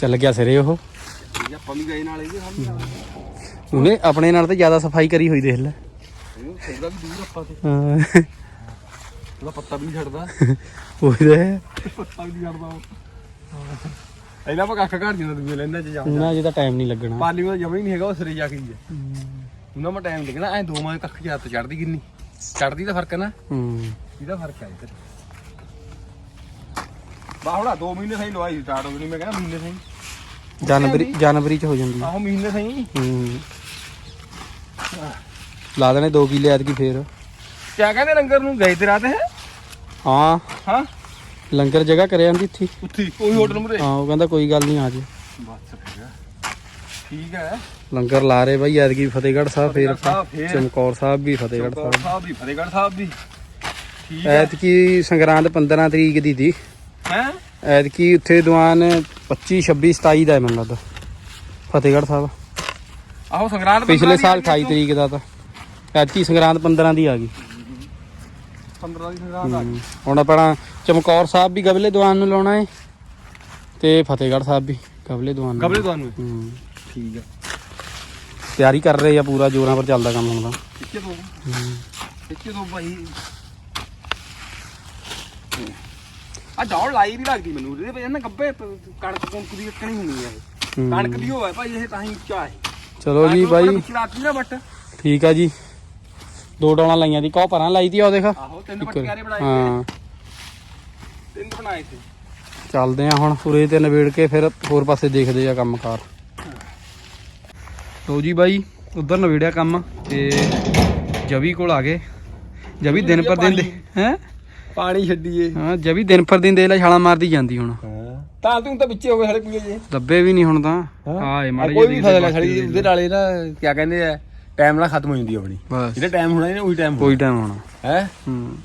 ਚੱਲ ਗਿਆ ਸਿਰੇ ਉਹ। ਆਪਾਂ ਵੀ ਗਏ ਨਾਲ ਇਹਦੇ ਸਾਹਮਣੇ ਉਹਨੇ ਆਪਣੇ ਨਾਲ ਤੇ ਜ਼ਿਆਦਾ ਸਫ਼ਾਈ ਕਰੀ ਹੋਈ ਦੇਖ ਲੈ। ਇਹਨੂੰ ਛੱਡਦਾ ਵੀ ਦੂਰ ਆਪਾਂ ਤੇ ਹਾਂ। ਉਹਦਾ ਪੱਤਾ ਵੀ ਨਹੀਂ ਛੱਡਦਾ ਉਹਦੇ ਪੱਤਾ ਵੀ ਨਹੀਂ ਛੱਡਦਾ ਉਹ ਇਹਦਾ ਆਪਾਂ ਕੱਖ ਘੜ ਜਾਂਦਾ ਦੂਜੇ ਲੈਂਦਾ ਚ ਜਾ ਨਾ ਜਿਹਦਾ ਟਾਈਮ ਨਹੀਂ ਲੱਗਣਾ। ਪਾਲੀ ਉਹ ਜਮਾ ਹੀ ਨਹੀਂ ਹੈਗਾ ਉਹ ਸਿਰੇ ਜਾ ਕੇ ਹੀ ਹੈ। ਉਹਨਾਂ ਮੈਂ ਟਾਈਮ ਲੱਗਣਾ ਐ ਦੋ ਮਾਂ ਕੱਖ ਜਾਂ ਤੇ ਚੜਦੀ ਕਿੰਨੀ। ਚੜਦੀ ਦਾ ਫ਼ਰਕ ਹੈ ਨਾ। ਹੂੰ। ਇਹਦਾ ਫ਼ਰਕ ਹੈ ਇੱਧਰ। ਬਾਹੜਾ 2 ਮਹੀਨੇ ਸਹੀ ਲਵਾਈ ਸਟਾਰਟ ਹੋ ਗਈ ਮੈਂ ਕਹਿੰਦਾ ਮਹੀਨੇ ਸਹੀ। ਜਨਵਰੀ ਜਨਵਰੀ ਚ ਹੋ ਜਾਂਦੀ। ਆਹੋ ਮਹੀਨੇ ਸਹੀ। ਹੂੰ। ਲਾ ਦੇਣੇ 2 ਕਿੱਲੇ ਐਤਕੀ ਫੇਰ। ਕਿਆ ਕਹਿੰਦੇ ਲੰਗਰ ਨੂੰ? ਗਏ ਤੇ ਰਾਤ ਹੈ? ਹਾਂ। ਹਾਂ। ਲੰਗਰ ਜਗ੍ਹਾ ਕਰਿਆ ਜਾਂਦੀ ਇੱਥੇ। ਉੱਥੇ ਉਹੀ ਹੋਟਲ ਮੁਰੇ ਹਾਂ ਉਹ ਕਹਿੰਦਾ ਕੋਈ ਗੱਲ ਨਹੀਂ ਆ ਜੇ ਬਸ ਫਿਰ ਠੀਕ ਹੈ। ਲੰਗਰ ਲਾ ਰਹੇ ਬਾਈ ਐਤਕੀ ਫਤਿਹਗੜ੍ਹ ਸਾਹਿਬ ਫੇਰ ਫਤਿਹਗੜ੍ਹ ਸਾਹਿਬ ਫੇਰ। ਚਮਕੌਰ ਸਾਹਿਬ ਵੀ ਫਤਿਹਗੜ੍ਹ ਸਾਹਿਬ ਸਾਹਿਬ ਦੀ ਫਤਿਹਗੜ੍ਹ ਸਾਹਿਬ ਦੀ ਠੀਕ ਹੈ। ਐਤਕੀ ਸੰਗਰਾਂਦ 15 ਤਰੀਕ ਦੀ ਦੀ ਹੈ? ਐਤਕੀ ਉੱਥੇ ਦੀਵਾਨ 25 26 27 ਦਾ ਹੈ ਮੈਨੂੰ ਲੱਗਦਾ। ਫਤਿਹਗੜ੍ਹ ਸਾਹਿਬ। ਆਹੋ ਸੰਗਰਾਂਦ ਪਿਛਲੇ ਸਾਲ 28 ਤਰੀਕ ਦਾ ਤਾਂ। ਐਤਕੀ ਸੰਗਰਾਂਦ 15 ਦੀ ਆ ਗਈ। 15 ਦੀ ਸੰਗਰਾਂਦ ਆ ਗਈ। ਹੁਣ ਆਪਣਾ ਚਮਕੌਰ ਸਾਹਿਬ ਵੀ ਗਬਲੇ ਦੀਵਾਨ ਨੂੰ ਲਾਉਣਾ ਹੈ ਤੇ ਫਤਿਹਗੜ੍ਹ ਸਾਹਿਬ ਵੀ ਗਬਲੇ ਦੀਵਾਨ ਨੂੰ। ਕਬਲੇ ਤੁਹਾਨੂੰ ਹਮ, ਠੀਕ ਹੈ ਤਿਆਰੀ ਕਰ ਰਹੇ ਆ ਪੂਰਾ ਜੋਰਾਂ ਪਰ ਚੱਲਦਾ ਕੰਮ ਹੁਣ ਤਾਂ। ਕਿੱਥੇ ਤੋਂ। ਕਿੱਥੇ ਤੋਂ ਭਾਈ। ਆ ਦੌੜ ਲਾਈ ਵੀ ਲੱਗਦੀ ਮੈਨੂੰ ਇਹਦੇ ਵਜ੍ਹਾ ਨਾਲ ਗੱਬੇ ਕਣਕ ਕੁਣਕ ਦੀ ਇੱਕਣੀ ਹੋਣੀ ਆ ਇਹ। ਹਮ। ਕਣਕ ਦੀ ਹੋਵੇ ਭਾਈ ਇਹ ਤਾਂ ਹੀ ਉੱਚਾ ਹੈ। ਚਲੋ ਜੀ ਬਾਈ। ਚਲਾਤੀ ਨਾ ਬੱਟ। ਠੀਕ ਆ ਜੀ। ਦੋ ਡੌਲਾਂ ਲਾਈਆਂ ਦੀ ਕੋ ਪਰਾਂ ਲਾਈ ਦੀ ਆ ਉਹ ਦੇਖ। ਆਹੋ ਤਿੰਨ ਪਟਿਆਰੇ ਬਣਾਏ ਹਾਂ। ਤਿੰਨ ਬਣਾਏ ਸੀ। ਚੱਲਦੇ ਆ ਹੁਣ ਉਰੇ ਤੇ ਨਵੇੜ ਕੇ ਫਿਰ ਹੋਰ ਪਾਸੇ ਦੇਖਦੇ ਆ ਕੰਮਕਾਰ। ਲੋ ਜੀ ਬਾਈ ਉਧਰ ਨਵੇੜਿਆ ਕੰਮ ਤੇ ਜਵੀ ਕੋਲ ਆ ਗਏ। ਜਵੀ ਦਿਨ ਪਰ ਦਿਨ ਦੇ ਹੈ? ਪਾਣੀ ਛੱਡੀਏ। ਹਾਂ ਜਵੀ ਦਿਨ ਪਰ ਦਿਨ ਦੇ ਲੈ ਛਾਲਾ ਮਾਰਦੀ ਜਾਂਦੀ ਹੁਣ। ਹਾਂ। ਤਾਂ ਤੂੰ ਤਾਂ ਵਿੱਚੇ ਹੋ ਗਏ ਹਲੇ ਪੀਏ ਜੇ। ਦੱਬੇ ਵੀ ਨਹੀਂ ਹੁਣ ਤਾਂ। ਆਏ ਮਾੜੇ ਕੋਈ ਵੀ ਫਸਲ ਸਾਡੀ ਉਹਦੇ ਨਾਲੇ ਨਾ ਕੀ ਕਹਿੰਦੇ ਆ ਟਾਈਮ ਨਾਲ ਖਤਮ ਹੋ ਜਾਂਦੀ ਆ ਆਪਣੀ। ਬਸ। ਜਿਹੜਾ ਟਾਈਮ ਹੋਣਾ ਇਹਨੇ ਉਹੀ ਟਾਈਮ ਕੋਈ ਟਾਈਮ ਹੋਣਾ। ਹੈ? ਹੂੰ।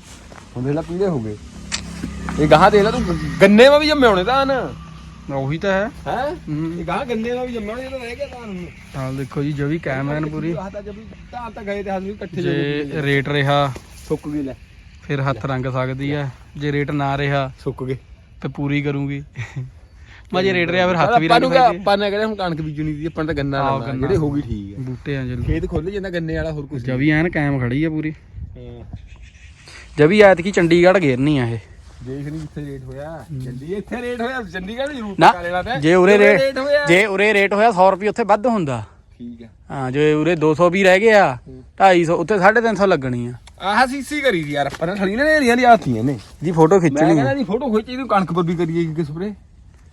ਹੁਣ ਦੇਖ ਲੈ ਪੀਲੇ ਹੋ ਗਏ। ਇਹ ਗਾਹਾਂ ਦੇਖ ਲੈ ਤੂੰ ਗੰਨੇ ਵਾ ਵੀ ਜੰਮੇ ਹੋਣੇ ਤਾਂ ਨਾ। ਉਹੀ ਤਾਂ ਹੈ। ਹੈ? ਹੂੰ। ਇਹ ਗਾਹਾਂ ਗੰਨੇ ਵਾ ਵੀ ਜੰਮੇ ਹੋਣੇ ਇਹ ਤਾਂ ਰਹਿ ਗਿਆ ਤਾਂ ਨੂੰ ਹਾਲ ਦੇਖੋ ਜੀ ਜਵੀ ਕੈਮਰਨ ਪੂਰੀ। ਤਾਂ ਜਬੀ ਤਾਂ ਤਾਂ ਗਏ ਤੇ ਹਾਲ ਵੀ ਇਕੱਠੇ ਜੇ ਰੇਟ ਰਿਹਾ ਸੁੱਕ ਗਏ ਲੈ। ਫਿਰ ਹੱਥ ਰੰਗ ਸਕਦੀ ਹੈ ਜੇ ਰੇਟ ਨਾ ਰਿਹਾ ਸੁੱਕ ਗਏ। ਤੇ ਪੂਰੀ ਕਰੂੰਗੀ। ਮੈਂ ਜੇ ਰੇਟ ਰਿਹਾ ਫਿਰ ਹੱਥ ਵੀ ਆਪਾਂ ਨੂੰ ਕਿਹਾ ਆਪਾਂ ਨੇ ਕਹਿੰਦੇ ਹੁਣ ਕਣਕ ਬੀਜਣੀ ਦੀ ਆਪਾਂ ਨੇ ਤਾਂ ਗੰਨਾ ਆਹੋ, ਲਾਉਣਾ। ਗੰਨਾ। ਜਿਹੜੇ ਹੋ ਗਈ ਠੀਕ ਹੈ ਬੂਟੇ ਆ ਜਲੂ ਖੇਤ ਖੁੱਲ ਜਾਂਦਾ ਗੰਨੇ ਵਾਲਾ ਹੋਰ ਕੁਝ ਜਵੀ ਐਨ ਕਾਇਮ ਖੜੀ ਆ ਪੂਰੀ। ਜਵੀ ਐਤਕੀ ਚੰਡੀਗੜ੍ਹ ਘੇਰਨੀ ਆ ਇਹ। ਦੇਖ ਨਹੀਂ ਕਿੱਥੇ ਰੇਟ ਹੋਇਆ। ਚੰਡੀ ਇੱਥੇ ਰੇਟ ਹੋਇਆ। ਚੰਡੀਗੜ੍ਹ ਜ਼ਰੂਰ ਨਾ ਪਕਾ ਲੈਣਾ ਤੇ। ਜੇ ਉਰੇ ਰੇਟ ਹੋਇਆ। ਜੇ ਉਰੇ ਰੇਟ ਹੋਇਆ 100 ਰੁਪਏ ਉੱਥੇ ਵੱਧ ਹੁੰਦਾ। ਠੀਕ ਹੈ ਹਾਂ ਜੇ ਉਰੇ 200 ਵੀ ਰਹਿ ਗਿਆ 250 ਉੱਥੇ 350 ਲੱਗਣੀ ਆ। ਆਹ ਸੀਸੀ ਕਰੀ ਦੀ ਯਾਰ ਆਪਾਂ ਨੇ ਥੜੀ ਨੇ ਨੇਰੀਆਂ ਦੀ ਆਥੀਆਂ ਨੇ। ਦੀ ਫੋਟੋ ਮੈਂ ਖਿੱਚਣੀ ਕਹਿੰਦਾ ਆ ਜੀ ਫੋਟੋ ਖਿੱਚੀ ਤੂੰ ਕਣਕ ਪਰ ਵੀ ਕਰੀਏ ਕਿ ਸਪਰੇ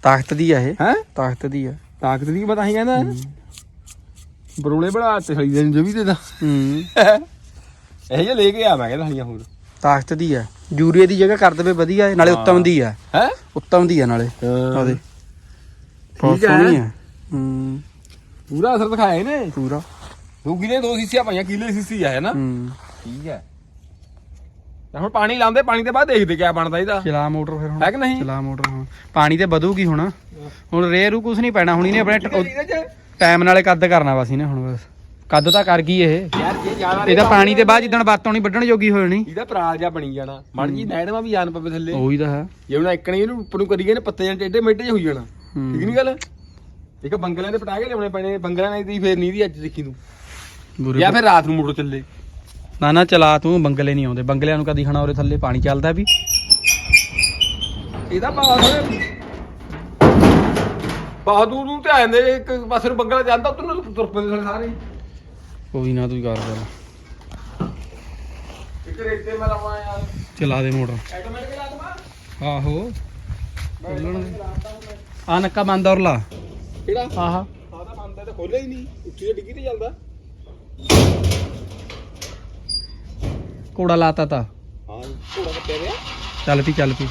ਤਾਕਤ ਦੀ ਆ ਇਹ। ਹੈ? ਤਾਕਤ ਦੀ ਆ। ਤਾਕਤ ਦੀ ਪਤਾ ਹੀ ਕਹਿੰਦਾ ਬਰੋਲੇ ਬੜਾ ਤੇ ਖੜੀ ਦੇ ਜਵੀ ਤੇ ਤਾਂ। ਹੂੰ। ਇਹ ਜੇ ਲੈ ਕੇ ਆ ਮੈਂ ਕਹਿੰਦਾ ਹਲੀਆਂ ਹੋਰ। ਤਾਕਤ ਦੀ ਆ। ਯੂਰੀਆ ਦੀ ਜਗ੍ਹਾ ਕਰ ਦੇਵੇ ਵਧੀਆ ਨਾਲੇ ਉੱਤਮ ਦੀ ਆ। ਹੈ? ਉੱਤਮ ਦੀ ਆ ਨਾਲੇ। ਉਹਦੇ। ਬਹੁਤ। ਸੋਹਣੀ ਆ। ਹੂੰ। ਪੂਰਾ ਅਸਰ ਦਿਖਾਇਆ ਇਹਨੇ। ਪੂਰਾ। ਦੋ ਕਿਲੇ ਦੋ ਸੀਸੀਆਂ ਪਾਈਆਂ ਕਿਲੇ ਸੀਸੀ ਆ ਹੈ ਨਾ? ਹੂੰ। ਠੀਕ ਹੈ ਤਾਂ ਹੁਣ ਪਾਣੀ ਲਾਉਂਦੇ ਪਾਣੀ ਦੇ ਬਾਅਦ ਦੇਖਦੇ ਕਿਆ ਬਣਦਾ ਇਹਦਾ। ਚਲਾ ਮੋਟਰ ਫਿਰ ਹੁਣ। ਹੈ ਕਿ ਨਹੀਂ? ਚਲਾ ਮੋਟਰ ਹੁਣ। ਪਾਣੀ ਤੇ ਵਧੂਗੀ ਹੁਣ। ਹੁਣ ਰੇ ਰੂ ਕੁਝ ਨਹੀਂ ਪੈਣਾ ਹੁਣ ਇਹਨੇ ਆਪਣੇ ਟਾਈਮ ਨਾਲੇ ਕੱਦ ਕਰਨਾ ਬਸ ਇਹਨੇ ਹੁਣ ਬਸ। ਕੱਦ ਤਾਂ ਕਰ ਗਈ ਇਹ। ਯਾਰ ਜੇ ਜ਼ਿਆਦਾ ਇਹਦਾ ਪਾਣੀ ਤੇ ਬਾਅਦ ਜਿੱਦਣ ਬਾਤ ਆਉਣੀ ਵੱਢਣ ਜੋਗੀ ਹੋ ਜਾਣੀ ਇਹਦਾ ਪਰਾਲ ਜਾ ਬਣੀ ਜਾਣਾ। ਮੜ ਜੀ ਨੈੜਵਾ ਵੀ ਜਾਨ ਪਵੇ ਥੱਲੇ। ਉਹੀ ਤਾਂ ਹੈ। ਜੇ ਹੁਣ ਇੱਕਣੀ ਇਹਨੂੰ ਉੱਪਰ ਨੂੰ ਕਰੀ ਗਏ ਨੇ ਪੱਤੇ ਜਾਂ ਟੇਡੇ ਚ ਹੋਈ ਜਾਣਾ। ਠੀਕ ਨਹੀਂ ਗੱਲ? ਇੱਕ ਬੰਗਲਿਆਂ ਦੇ ਪਟਾ ਕੇ ਲਿਆਉਣੇ ਪੈਣੇ ਬੰਗਲਿਆਂ ਨੇ ਦੀ ਫੇਰ ਨਹੀਂ ਦੀ ਅੱਜ ਦੇਖੀ ਤੂੰ। ਬੁਰੇ ਜਾਂ ਫਿਰ ਰਾਤ ਨੂੰ ਮੋਟਰ ਚੱਲੇ। ਨਾ ਨਾ ਚਲਾ ਤੂੰ ਬੰਗਲੇ ਨਹੀਂ ਆਉਂਦੇ। ਬੰਗਲਿਆਂ ਨੂੰ ਕਦੀ ਖਣਾ ਉਰੇ ਥੱਲੇ ਪਾਣੀ ਚੱਲਦਾ ਵੀ। ਇਹਦਾ ਭਾਅ ਥੋੜੇ ਬਹੁਤ ਦੂਰ ਦੂਰ ਤੇ ਆ ਜਾਂਦੇ ਇੱਕ ਪਾਸੇ ਨੂੰ ਬੰਗਲਾ ਜਾਂਦਾ ਉਧਰ ਨੂੰ ਤੁਰ ਪੈਂਦੇ ਸਾਰੇ। ਕੋਈ ਨਾ ਤੂੰ ਕਰ ਕਰ ਇੱਕ ਰੇਤੇ ਮੈਂ ਲਾਵਾਂ ਯਾਰ। ਚਲਾ ਦੇ ਮੋਟਰ। ਆਟੋਮੈਟਿਕ ਲਾ ਦਵਾਂ? ਆਹੋ। ਆ ਨੱਕਾ ਬੰਦ ਔਰ ਲਾ ਕਿਹੜਾ? ਆਹਾ। ਤਾਂ ਬੰਦ ਤਾਂ ਖੋਲਿਆ ਹੀ ਨਹੀਂ। ਉੱਚੀ ਡਿੱਗੀ ਤੇ ਚੱਲਦਾ। ਕੋੜਾ ਲਾਤਾ ਤਾ। ਹਾਂ ਘੋੜਾ ਕੱਟਿਆ ਗਿਆ। ਚੱਲ ਪੀ ਚੱਲ ਪੀ।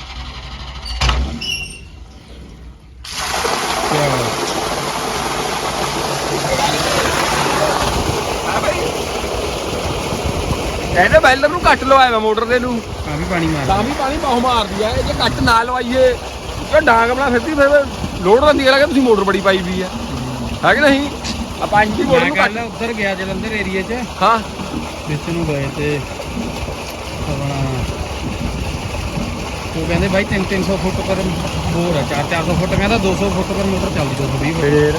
ਕਹਿੰਦੇ ਬੈਲਰ ਨੂੰ ਕੱਟ ਲਵਾਇਆ ਮੈਂ ਮੋਟਰ ਦੇ ਨੂੰ। ਆ ਵੀ ਪਾਣੀ ਮਾਰ ਤਾਂ ਵੀ ਪਾਣੀ ਬਹੁਤ ਮਾਰਦੀ ਆ ਇਹ ਜੇ ਕੱਟ ਨਾ ਲਵਾਈਏ ਜੇ ਡਾਂਗ ਬਣਾ ਫਿਰਦੀ ਫਿਰ ਲੋਡ ਰੰਦੀ ਲੱਗੇ ਤੁਸੀਂ ਮੋਟਰ ਬੜੀ ਪਾਈ ਵੀ ਆ ਹੈ ਕਿ ਨਹੀਂ? ਆ ਪੰਜ ਦੀ ਮੋਟਰ ਨੂੰ ਕੱਟ ਉੱਧਰ ਗਿਆ ਜਲੰਧਰ ਏਰੀਆ 'ਚ। ਹਾਂ। ਵਿੱਚ ਨੂੰ ਗਏ ਤੇ ਆਪਣਾ ਉਹ ਕਹਿੰਦੇ ਬਾਈ 3 300 ਫੁੱਟ ਪਰ ਬੋਰ ਆ 4 400 ਫੁੱਟ ਕਹਿੰਦਾ 200 ਫੁੱਟ ਪਰ ਮੋਟਰ ਚੱਲਦੀ 220 ਫੁੱਟ। ਫੇਰ?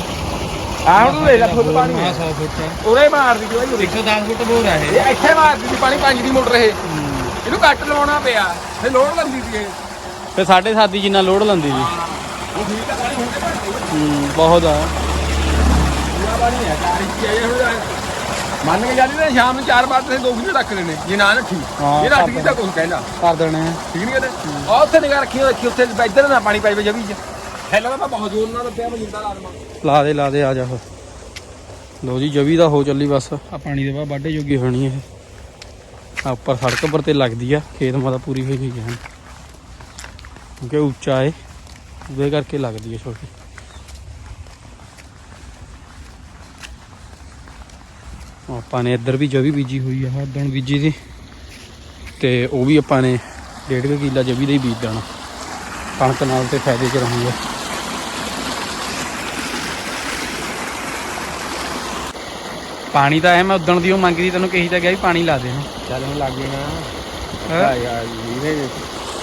ਆ ਹੁਣ ਲੈ ਲੈ ਫੁੱਲ ਪਾਣੀ। ਹਾਂ ਹੈ। 100 ਫੁੱਟ ਹੈ ਉਰੇ ਮਾਰਦੀ ਸੀ ਬਾਈ ਉਰੇ। 110 ਫੁੱਟ ਬੋਰ ਹੈ ਇਹ। ਇਹ ਇੱਥੇ ਮਾਰਦੀ ਸੀ ਪਾਣੀ ਪੰਜ ਦੀ ਮੋਟਰ ਇਹ। ਇਹਨੂੰ ਕੱਟ ਲਵਾਉਣਾ ਪਿਆ। ਫੇ ਲੋਡ ਲੰਦੀ ਸੀ ਇਹ। ਤੇ 7.5 ਜਿੰਨਾ ਲੋਡ ਲੰਦੀ ਜੀ ਉਹ ਠੀਕ ਆ ਪਾਣੀ ਹੁਣ ਤੇ ਭਰਦੇ ਹੂੰ ਬਹੁਤ ਆ। ਪੂਰਾ ਪਾਣੀ ਹੈ ਕਾਰ ਇੱਥੇ ਆਏ ਹੁਣ ਜਾ- ਮੰਨ ਕੇ ਜਾਂਦੀ ਨਾ ਸ਼ਾਮ ਨੂੰ 4 ਵਜੇ ਤੇ 2 ਕਿਲੋ ਰੱਖ ਲੈਣੇ ਜੇ ਨਾ ਨੱਠੀ ਹਾਂ, ਇਹ ਨੱਠ ਗਈ ਤਾਂ ਕੁਝ ਕਹਿਣਾ ਕਰ ਦੇਣੇ। ਆ ਠੀਕ ਨਹੀਂ ਕਹਿੰਦੇ? ਆ ਉੱਥੇ ਨਿਗਾਹ ਰੱਖੀ ਰੱਖੀ ਉੱਥੇ ਇੱਧਰ ਨਾ ਪਾਣੀ ਪਾਈ ਵੇ ਜਵੀ ਚ ਹੈਲਾ ਤਾਂ ਬਹੁਤ ਜ਼ੋਰ ਨਾਲ ਦੱਬਿਆ ਮੈਂ ਜਿੰਦਾ ਲਾ ਦਵਾਂ। ਲਾ ਦੇ ਲਾ ਦੇ ਆ ਜਾ ਫਿਰ। ਲੋ ਜੀ ਜਵੀ ਦਾ ਹੋ ਚੱਲੀ ਬਸ। ਆ ਪਾਣੀ ਦੇ ਬਾਅਦ ਵਾਢੇ ਜੋਗੀ ਹੋਣੀ ਇਹ। ਆ ਉੱਪਰ ਸੜਕ ਪਰ ਤੇ ਲੱਗਦੀ ਆ ਖੇਤ ਮਾਦਾ ਪੂਰੀ ਹੋਈ ਹੋਈ ਹੈ ਕਿਉਂਕਿ ਉੱਚਾ ਏ ਉਹਦੇ ਕਰਕੇ ਲੱਗਦੀ ਹੈ ਛੋਟੀ। ਆਪਾਂ ਨੇ ਇੱਧਰ ਵੀ ਜਵੀ ਬੀਜੀ ਹੋਈ ਆ ਉਦੋਂ ਬੀਜੀ ਸੀ ਤੇ ਉਹ ਵੀ ਆਪਾਂ ਨੇ ਡੇਢ ਕੁ ਕਿੱਲਾ ਜਵੀ ਦਾ ਹੀ ਬੀਜ ਦੇਣਾ। ਕਣਕ ਨਾਲ ਤੇ ਫਾਇਦੇ ਚ ਰਹੂਗਾ ਪਾਣੀ ਤਾਂ ਐ ਮੈਂ ਉਦਣ ਦੀ ਉਹ ਮੰਗਦੀ ਤੈਨੂੰ ਕਹੀ ਤਾਂ ਗਿਆ ਵੀ ਪਾਣੀ ਲਾ ਦੇ ਚੱਲ ਹੁਣ ਲੱਗ ਨਾ ਹੈਂ? ਯਾਰ ਇਹ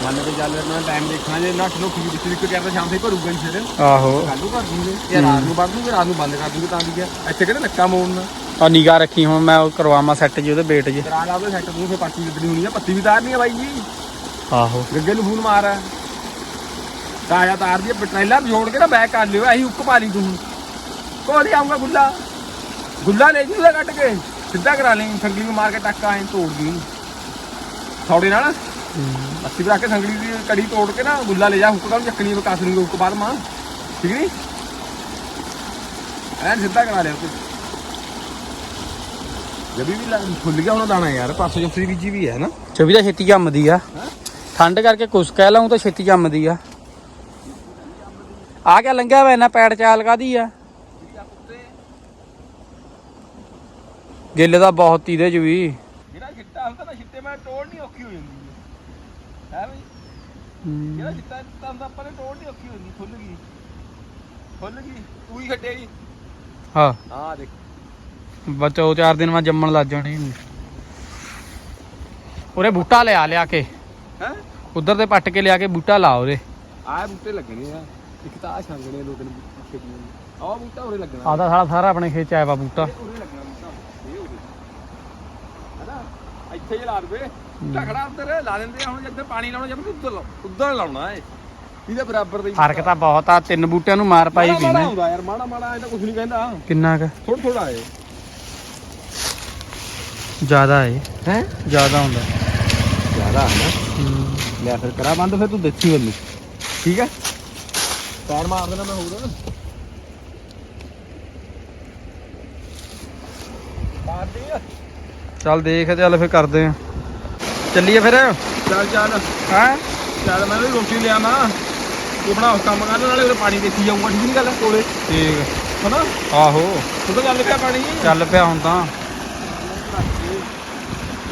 ਮੰਨ ਕੇ ਚੱਲ ਨਾ ਟਾਈਮ ਦੇਖਣਾ ਜੇ ਨੱਠ ਲੋ ਖੀਰ ਵਿੱਚ ਇੱਕ ਕਰਦਾ ਸ਼ਾਮ ਤੇ ਭਰੂਗਾ ਹੀ ਫਿਰ। ਆਹੋ। ਕੱਲੂ ਕਰ ਦੂੰਗੇ। ਇਹ ਰਾਤ ਨੂੰ ਵੱਢ ਦੂੰਗੇ ਰਾਤ ਨੂੰ ਬੰਦ ਕਰ ਦੂੰਗੇ ਤਾਂ ਵੀ। ਕਿਆ ਇੱਥੇ ਕਿਹੜਾ ਨੱਕਾ ਮੋੜਨਾ? ਆ ਨਿਗਾ ਰੱਖੀ ਹੁਣ ਮੈਂ ਉਹ ਕਰਵਾਵਾਂ ਸੈੱਟ ਜੀ ਉਹਦੇ ਬੇਟ 'ਚ ਕਰਾ ਲਾ ਉਹਦੇ ਸੈੱਟ ਨੂੰ ਫੇ ਪੱਤੀ ਲੱਦਣੀ ਹੋਣੀ ਆ। ਪੱਤੀ ਵੀ ਤਾਰਨੀ ਆ ਬਾਈ ਜੀ। ਆਹੋ। ਗੱਗੇ ਨੂੰ ਫੋਨ ਮਾਰ। ਤਾਇਆ ਤਾਰ ਦੀ ਟ੍ਰੇਲਰ ਜੋੜ ਕੇ ਨਾ ਬੈਕ ਕਰ ਲਿਓ ਅਸੀਂ ਉੱਕ ਪਾ ਲਈ ਤੂੰ। ਕੋਲ ਆਉਂਗਾ ਗੁੱਲਾ? ਗੁੱਲਾ ਲੈ ਜੀ ਉਹਦਾ ਕੱਟ ਕੇ। ਸਿੱਧਾ ਕਰਾ ਲਈ ਸੰਗਲੀ ਨੂੰ ਮਾਰ ਕੇ ਟੱਕਾ ਐਂ ਤੋੜ ਦੀ। ਥੋੜੇ ਨਾਲ। ਅੱਸੀ ਬਰਾ ਕੇ ਸੰਗਲੀ ਦੀ ਕੜੀ ਤੋੜ ਕੇ ਨਾ ਗੁੱਲਾ ਲੈ ਜਾ ਹੁੱਕ ਦਾ ਚੱਕਣੀ ਵਿਕਾਸ ਨੂੰ ਹੁੱਕ ਬਾਅਦ ਮਾਂ। ਠੀਕ ਨਹੀਂ ਐਨ ਸਿੱਧਾ ਕਰਾ ਲਿਆ ਤੂੰ। ਜਬੀ ਵੀ ਲਾ- ਫੁੱਲ ਗਿਆ ਹੁਣ ਦਾਣਾ ਯਾਰ ਪਾਸੋਂ ਜਫਰੀ ਬੀਜੀ ਵੀ ਹੈ ਨਾ। ਚਵੀ ਤਾਂ ਛੇਤੀ ਜੰਮਦੀ ਆ। ਠੰਡ ਕਰਕੇ ਕੁਛ ਕਹਿ ਲਾਉਂ ਤਾਂ ਛੇਤੀ ਜੰਮਦੀ ਆ। ਆ ਕਿਆ ਲੰਘਿਆ ਵਾ ਇਹਨਾਂ ਪੈੜ ਚਾਲ ਕਾਦੀ ਆ? ਗਿੱਲ ਦਾ ਬਹੁਤ ਇਹਦੇ ਚ ਵੀ। ਜਿਹੜਾ ਛਿੱਟਾ ਹੁੰਦਾ ਨਾ ਛਿੱਟੇ ਮੈਂ ਤੋੜ ਨਹੀਂ ਔਖੀ ਹੋ ਜਾਂਦੀ ਹੈ ਹੈ ਬਈ? ਜਿਹੜਾ ਛਿੱਟਾ ਛਿੱਟਾ ਹੁੰਦਾ ਆਪਾਂ ਨੇ ਤੋੜ ਨਹੀਂ ਔਖੀ ਹੁੰਦੀ ਖੁੱਲ ਗਈ। ਖੁੱਲ ਗਈ ਤੂੰ ਹੀ ਛੱਡੇਗੀ ਹਾਂ। ਹਾਂ ਦੇਖ। ਬੱਚਾ ਉਹ ਚਾਰ ਦਿਨ ਮੈਂ ਜੰਮਣ ਲੱਗ ਜਾਣੀ ਉਰੇ ਬੂਟਾ ਲਿਆ ਲਿਆ ਕੇ ਹੈ ਉਧਰ ਤੇ ਪੱਟ ਕੇ ਲਿਆ ਕੇ ਬੂਟਾ ਲਾ ਉਹਦੇ ਆਹ ਬੂਟੇ ਲੱਗਣੇ ਆ ਇੱਕ ਤਾਂ ਆ ਛਾਂਗਣੇ ਦੋ ਤਿੰਨ ਬੂਟੇ ਆਹ ਬੂਟਾ ਉਰੇ ਲੱਗਣਾ ਆਦਾ ਸਾਲਾ ਸਾਰਾ ਆਪਣੇ ਖੇਤ ਚ ਆਇਆ ਵਾ ਬੂਟਾ ਉਰੇ ਲੱਗਣਾ ਬੂਟਾ ਇਹ ਉਰੇ ਹੈਨਾ ਇੱਥੇ ਹੀ ਲਾ ਦਵੇ ਝਗੜਾ ਉੱਧਰ ਲਾ ਦਿੰਦੇ ਆ ਹੁਣ ਜਿੱਧਰ ਪਾਣੀ ਲਾਉਣਾ ਜਦ ਉੱਧਰ ਲਾ- ਉੱਧਰ ਲਾਉਣਾ ਏ ਇਹਦੇ ਬਰਾਬਰ ਦਾ ਹੀ ਫ਼ਰਕ ਤਾਂ ਬਹੁਤ ਆ ਤਿੰਨ ਬੂਟਿਆਂ ਨੂੰ ਮਾਰ ਪਾਈ ਮਾੜਾ ਵੀ ਮਾੜਾ ਨੇ ਹੁੰਦਾ ਯਾਰ ਮਾੜਾ ਮਾੜਾ ਇਹ ਤਾਂ ਕੁਝ ਨਹੀਂ ਕਹਿੰਦਾ ਕਿੰਨਾ ਕ ਥੋੜਾ ਥੋੜਾ ਏ ਜ਼ਿਆਦਾ ਏ ਹੈ ਜ਼ਿਆਦਾ ਹੁੰਦਾ ਜ਼ਿਆਦਾ ਹੈ ਨਾ ਲੈ ਫਿਰ ਕਰਾ ਬੰਦ ਫਿਰ ਤੂੰ ਦੇਖੀ ਵੱਲ ਠੀਕ ਹੈ ਪੈਰ ਮਾਰ ਦੇਣਾ ਮੈਂ ਹੋਰ ਮਾਰ ਦੇ ਚੱਲ ਦੇਖ ਚੱਲ ਫਿਰ ਕਰਦੇ ਆ ਚੱਲੀਏ ਫਿਰ ਚੱਲ ਚੱਲ ਹਾਂ ਚੱਲ ਮੈਂ ਵੀ ਰੋਟੀ ਲਿਆ ਮਾਂ ਤੂੰ ਬਣਾ ਉਸ ਕੰਮ ਕਰਨ ਨਾਲੇ ਉਹਦੇ ਪਾਣੀ ਦੇਖੀ ਜਾਊਗਾ ਠੀਕ ਨਹੀਂ ਗੱਲ ਕੋਲੇ ਠੀਕ ਹਨਾ ਆਹੋ ਤੂੰ ਤਾਂ ਚੱਲ ਪਿਆ ਪਾਣੀ ਚੱਲ ਪਿਆ ਹੁਣ ਤਾਂ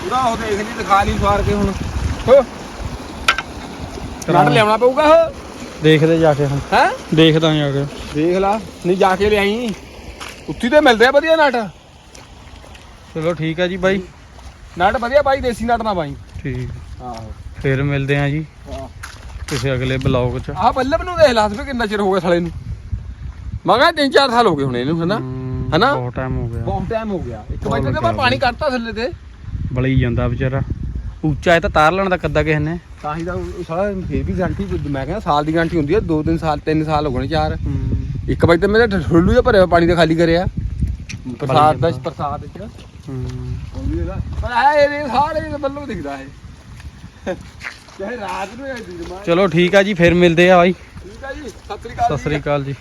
ਪੂਰਾ ਉਹ ਦੇਖ ਲਈ ਦਿਖਾ ਲਈ ਸਵਾਰ ਕੇ ਹੁਣ। ਹੋ। ਨਟ ਲਿਆਉਣਾ ਪਊਗਾ ਹੋ ਦੇਖਦੇ ਜਾ ਕੇ ਹੁਣ। ਹੈ? ਦੇਖਦਾ ਜਾ ਕੇ। ਦੇਖ ਲਾ ਨਹੀਂ ਜਾ ਕੇ ਲਿਆਈ। ਉੱਤੀ ਤੇ ਮਿਲਦੇ ਆ ਵਧੀਆ ਨਟ। ਚਲੋ ਠੀਕ ਆ ਜੀ ਬਾਈ। ਨਟ ਵਧੀਆ ਬਾਈ ਦੇਸੀ ਨਟ ਨਾ ਬਾਈ। ਠੀਕ। ਆਹੋ। ਫਿਰ ਮਿਲਦੇ ਆ ਜੀ। ਕਿਸੇ ਅਗਲੇ ਬਲੌਗ 'ਚ। ਆਹ ਬੱਲਬ ਨੂੰ ਦੇਖ ਲਾ ਵੀ ਕਿੰਨਾ ਚਿਰ ਹੋ ਗਿਆ ਸਾਲੇ ਨੂੰ। ਮੈਂ ਕਿਹਾ ਤਿੰਨ ਚਾਰ ਸਾਲ ਹੋ ਗਏ ਹੁਣ ਇਹਨੂੰ ਹਨਾ? ਹਨਾ? ਬਹੁਤ ਟਾਈਮ ਹੋ ਗਿਆ। ਬਹੁਤ ਟਾਈਮ ਹੋ ਗਿਆ। ਇੱਕ ਵਜੇ ਤੇ ਪਾਣੀ ਕੱਢਤਾ ਥੱਲੇ ਤੇ। ਬਲੀ ਜਾਂਦਾ ਵਿਚਾਰਾ। ਉੱਚਾ ਇਹ ਤਾਂ ਤਾਰ ਲੈਣ ਦਾ ਕੱਦਾ ਕਿਸੇ ਨੇ। ਤਾਂ ਹੀ ਤਾਂ ਉਹ ਸਾਲਾ ਫੇਰ ਵੀ ਗਾਂਟੀ ਮੈਂ ਕਹਿੰਦਾ ਸਾਲ ਦੀ ਗਾਂਟੀ ਹੁੰਦੀ ਦੋ ਤਿੰਨ ਸਾਲ ਤਿੰਨ ਸਾਲ ਹੋ ਗਏ ਨੇ ਚਾਰ। ਇੱਕ ਵਜੇ ਤੇ ਮੇਰੇ ਠੁੱਲੂ ਜਿਹਾ ਭਰਿਆ ਪਾਣੀ ਦਾ ਖਾਲੀ ਕਰਿਆ। ਪ੍ਰਸਾਦ ਦਾ। ਪ੍ਰਸਾਦ ਚ ਹਮ, ਉਹ ਵੀ ਇਹਦਾ ਪਰ ਆ ਇਹ ਸਾਰੇ ਬੱਲੂ ਦਿਖਦਾ ਹੈ ਚਾਹੇ ਰਾਤ ਨੂੰ ਹੈ ਚਲੋ ਠੀਕ ਆ ਜੀ ਫਿਰ ਮਿਲਦੇ ਆ ਬਾਈ। ਠੀਕ ਆ ਜੀ ਸਤਿ ਸ੍ਰੀ ਅਕਾਲ ਸਤਿ ਜੀ। ਸ੍ਰੀ ਅਕਾਲ ਜੀ।